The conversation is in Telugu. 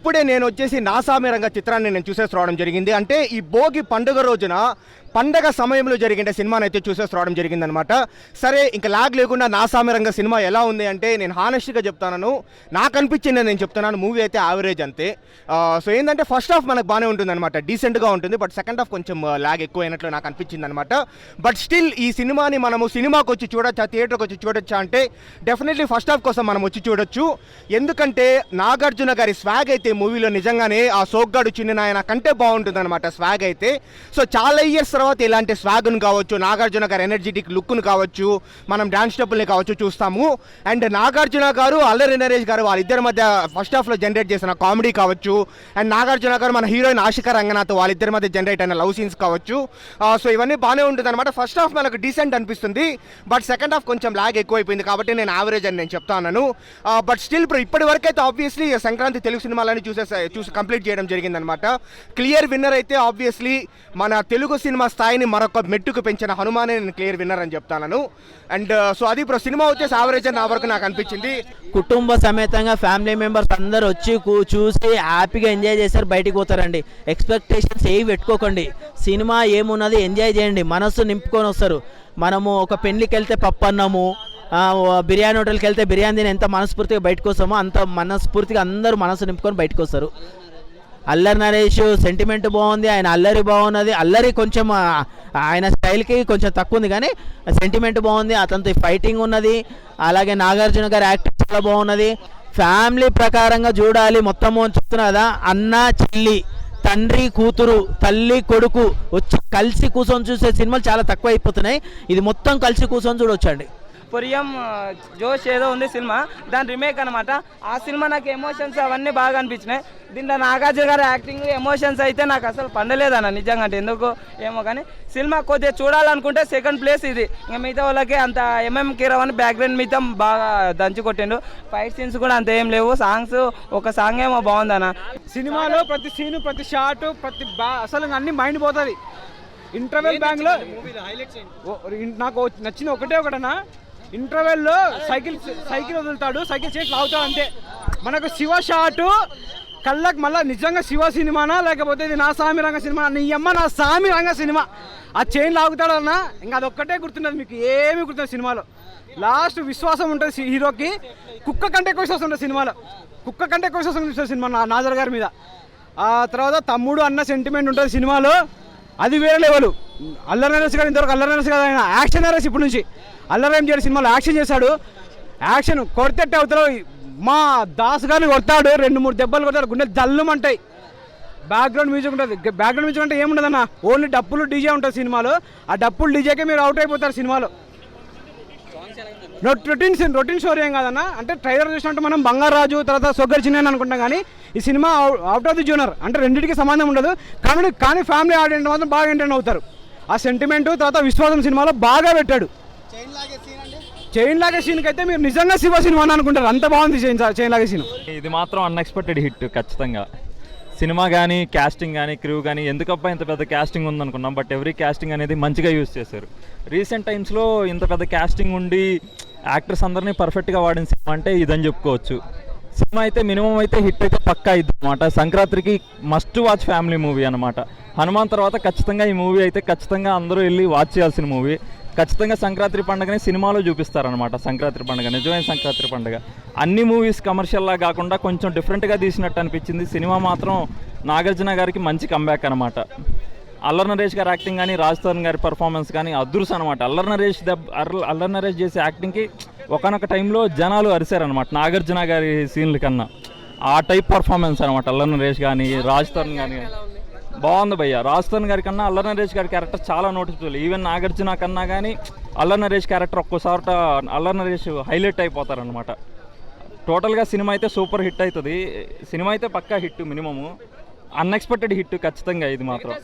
ఇప్పుడే నేను వచ్చేసి నాసామిరంగ చిత్రాన్ని నేను చూసేసి రావడం జరిగింది. అంటే ఈ భోగి పండుగ రోజున పండగ సమయంలో జరిగిన సినిమాని అయితే చూసేసి రావడం జరిగిందనమాట సరే ఇంకా లాగ్ లేకుండా నాసామిరంగ సినిమా ఎలా ఉంది అంటే నేను హానెస్ట్గా చెప్తాను నాకు అనిపించింది నేను చెప్తున్నాను మూవీ అయితే యావరేజ్ అంతే. సో ఏంటంటే ఫస్ట్ హాఫ్ మనకు బాగానే ఉంటుంది అనమాట డీసెంట్గా ఉంటుంది బట్ సెకండ్ హాఫ్ కొంచెం లాగ్ ఎక్కువైనట్లు నాకు అనిపించింది అనమాట బట్ స్టిల్ ఈ సినిమాని మనము సినిమాకి వచ్చి చూడొచ్చా థియేటర్కి వచ్చి చూడొచ్చా అంటే డెఫినెట్లీ ఫస్ట్ హాఫ్ కోసం మనం వచ్చి చూడొచ్చు. ఎందుకంటే నాగార్జున గారి స్వాగ్ అయితే మూవీలో నిజంగానే ఆ సోగ్గాడు చిన్న నాయన కంటే బాగుంటుంది అనమాట స్వాగ్ అయితే. సో చాలా ఇయర్స్ తర్వాత ఇలాంటి స్వాగ్ను కావచ్చు నాగార్జున గారు ఎనర్జెటిక్ లుక్ను కావచ్చు మనం డాన్స్ స్టెప్పుల్ని కావచ్చు చూస్తాము. అండ్ నాగార్జున గారు అల్లరి నరేష్ గారు వాళ్ళిద్దరి మధ్య ఫస్ట్ హాఫ్లో జనరేట్ చేసిన కామెడీ కావచ్చు. అండ్ నాగార్జున గారు మన హీరోయిన్ ఆశిక రంగనాథ్ వాళ్ళిద్దరి మధ్య జనరేట్ అయిన లవ్ సీన్స్ కావచ్చు. సో ఇవన్నీ బాగానే ఉంటుంది అనమాట ఫస్ట్ హాఫ్ మనకు డీసెంట్ అనిపిస్తుంది. బట్ సెకండ్ హాఫ్ కొంచెం లాగ్ ఎక్కువైపోయింది కాబట్టి నేను యావరేజ్ అని నేను చెప్తాను బట్ స్టిల్ ఇప్పుడు ఇప్పటి వరకు అయితే ఆబ్వియస్లీ సంక్రాంతి తెలుగు సినిమాలని చూసే చూసి కంప్లీట్ చేయడం జరిగిందనమాట. క్లియర్ విన్నర్ అయితే ఆబ్వియస్లీ మన తెలుగు సినిమా స్థాయిని మరొక మెట్టుకు పెంచిన హనుమానే నేను క్లియర్ విన్నర్ అని చెప్తాను అండ్ uh, సో అది ఇప్పుడు సినిమా వచ్చేసి యావరేజ్ అని నా వరకు నాకు అనిపించింది. కుటుంబ సమేతంగా ఫ్యామిలీ మెంబర్స్ అందరు వచ్చి కూ- చూసి హ్యాపీగా ఎంజాయ్ చేస్తారు బయటికి పోతారండి. ఎక్స్పెక్టేషన్స్ ఏవి పెట్టుకోకండి. సినిమా ఏమున్నది ఎంజాయ్ చేయండి. మనస్సు నింపుకొని వస్తారు. మనము ఒక పెళ్ళికి వెళ్తే పప్పు అన్నము బిర్యానీ హోటల్కి వెళ్తే బిర్యానీ తిని ఎంత మనస్ఫూర్తిగా బయటకు వస్తామో అంత మనస్ఫూర్తిగా అందరూ మనసు నింపుకొని బయటకు వస్తారు అల్లరి నరేష్ సెంటిమెంట్ బాగుంది ఆయన అల్లరి బాగున్నది. అల్లరి కొంచెం ఆయన స్టైల్కి కొంచెం తక్కువ ఉంది కానీ సెంటిమెంట్ బాగుంది అతనితో ఫైటింగ్ ఉన్నది. అలాగే నాగార్జున గారి యాక్టింగ్ చాలా బాగున్నది. ఫ్యామిలీ ప్రకారంగా చూడాలి మొత్తము చెప్తున్నా కదా. అన్న చెల్లి తండ్రి కూతురు తల్లి కొడుకు వచ్చి కలిసి కూర్చొని చూసే సినిమాలు చాలా తక్కువ అయిపోతున్నాయి ఇది మొత్తం కలిసి కూర్చొని చూడొచ్చండి. పొరియం జోష్ ఏదో ఉంది సినిమా. దాని రిమేక్ అనమాట ఆ సినిమా నాకు ఎమోషన్స్ అవన్నీ బాగా అనిపించినాయి. దీంట్లో నాగార్జున గారి యాక్టింగ్ ఎమోషన్స్ అయితే నాకు అసలు పండలేదన్న నిజంగా అంటే. ఎందుకు ఏమో కానీ సినిమా కొద్దిగా చూడాలనుకుంటే సెకండ్ ప్లేస్ ఇది. ఇంకా మిగతా వాళ్ళకి అంత ఎంఎం కీరవ్ బ్యాక్గ్రౌండ్ మిగతా బాగా దంచి కొట్టిండు. ఫైట్ సీన్స్ కూడా అంత ఏం లేవు. సాంగ్స్ ఒక సాంగ్ ఏమో బాగుందన్న. సినిమాలో ప్రతి సీను ప్రతి షాట్ ప్రతి బా అసలు అన్ని మైండ్ పోతుంది. ఇంటర్వెల్ బ్యాంక్లో నాకు నచ్చిన ఒకటే ఒకటనా ఇంటర్వెల్లో సైకిల్ సైకిల్ వదులుతాడు సైకిల్ చేసి లాగుతాడు అంతే. మనకు శివ షాటు కళ్ళకు మళ్ళా నిజంగా శివ సినిమానా? లేకపోతే ఇది నా సామి రంగ సినిమా? నీ అమ్మ నా సామి రంగ సినిమా? ఆ చైన్ లాగుతాడన్నా అన్న? ఇంకా అదొక్కటే గుర్తున్నది మీకు ఏమి గుర్తున్నది సినిమాలో. లాస్ట్ విశ్వాసం ఉంటుంది హీరోకి. కుక్క కంటే ఎక్కువ విశ్వాసం ఉంటుంది సినిమాలో. కుక్క కంటే ఎక్కువ విశ్వాసం ఉంటుంది సినిమా నా నాజర్ గారి మీద. ఆ తర్వాత తమ్ముడు అన్న సెంటిమెంట్ ఉంటుంది సినిమాలో. అది వేరే లెవెల్. అల్లరి నరేష్ గారు ఇంతవరకు అల్లరి నరేష్ గారు ఆయన యాక్షన్ నరేష్ ఇప్పటి నుంచి. అల్లరేం ఏం చేయడు సినిమాలో యాక్షన్ చేశాడు. యాక్షన్ కొడితెట్టే అవుతారు మా దాస్ గారిని కొడతాడు రెండు మూడు దెబ్బలు కొడతాడు గుండె జల్లుమంటాయి. బ్యాక్గ్రౌండ్ మ్యూజిక్ ఉంటుంది. బ్యాక్గ్రౌండ్ మ్యూజిక్ అంటే ఏముండదన్న? ఓన్లీ డప్పులు డీజే ఉంటుంది సినిమాలో. ఆ డప్పులు డీజేకే మీరు అవుట్ అయిపోతారు సినిమాలో. రొటీన్ సీన్ రొటీన్ స్టోరీ ఏం కాదన్న? అంటే ట్రైలర్ చూసినట్టు మనం బంగారాజు తర్వాత సొగ్గర్ చిన్న అనుకుంటాం కానీ ఈ cinema out of the genre అంటే రెండింటికి సంబంధం ఉండదు. కానీ కానీ ఫ్యామిలీ ఆడియన్స్ మాత్రం బాగా ఎంటర్టైన్ అవుతారు. ఆ సెంటిమెంట్ తర్వాత విశ్వాసం సినిమాలో బాగా పెట్టాడు. చైన్ లాగే సీన్కి అయితే మీరు నిజంగా శివ సినిమా అని అనుకుంటారు. అంత బాగుంది చైన్ చైన్ లాగే సీన్ ఇది మాత్రం అన్ఎక్స్పెక్టెడ్ హిట్ ఖచ్చితంగా. సినిమా కానీ క్యాస్టింగ్ కానీ క్రూ కానీ ఎందుకబ్బా ఇంత పెద్ద క్యాస్టింగ్ ఉందనుకున్నాం బట్ ఎవ్రీ క్యాస్టింగ్ అనేది మంచిగా యూజ్ చేశారు. రీసెంట్ టైమ్స్లో ఇంత పెద్ద క్యాస్టింగ్ ఉండి యాక్టర్స్ అందరినీ పర్ఫెక్ట్గా వాడిన సినిమా అంటే ఇదని చెప్పుకోవచ్చు. సినిమా అయితే మినిమం అయితే హిట్ అయితే పక్కా ఇది అనమాట సంక్రాంతికి మస్ట్ వాచ్ ఫ్యామిలీ మూవీ అనమాట హనుమాన్ తర్వాత ఖచ్చితంగా ఈ మూవీ అయితే ఖచ్చితంగా అందరూ వెళ్ళి వాచ్ చేయాల్సిన మూవీ ఖచ్చితంగా సంక్రాంతి పండుగని సినిమాలో చూపిస్తారనమాట సంక్రాంతి పండుగ నిజమైన సంక్రాంతి పండుగ. అన్ని మూవీస్ కమర్షియల్లా కాకుండా కొంచెం డిఫరెంట్గా తీసినట్టు అనిపించింది. సినిమా మాత్రం నాగార్జున గారికి మంచి కంబ్యాక్ అనమాట అల్లర్ నరేష్ గారి యాక్టింగ్ కానీ రాజ్ తరుణ్ గారి పర్ఫార్మెన్స్ కానీ అదృశ్యం అనమాట అల్లర్ నరేష్ దెబ్ అల్లర్ నరేష్ చేసే యాక్టింగ్కి ఒకనొక టైంలో జనాలు అరిశారనమాట నాగార్జున గారి సీన్ల కన్నా. ఆ టైప్ పర్ఫార్మెన్స్ అనమాట అల్లర్ నరేష్ కానీ రాజ్ తరుణ్ కానీ బాగుంది భయ్య. రాజస్థాన్ గారి కన్నా అల్లరి నరేష్ గారి క్యారెక్టర్ చాలా నోటిఫికల్ ఈవెన్ నాగార్జున కన్నా కానీ అల్లరి నరేష్ క్యారెక్టర్ ఒక్కోసారి అల్లర్ నరేష్ హైలైట్ అయిపోతారనమాట టోటల్గా సినిమా అయితే సూపర్ హిట్ అవుతుంది సినిమా అయితే పక్కా హిట్ మినిమము. అన్ఎక్స్పెక్టెడ్ హిట్ ఖచ్చితంగా ఇది మాత్రం.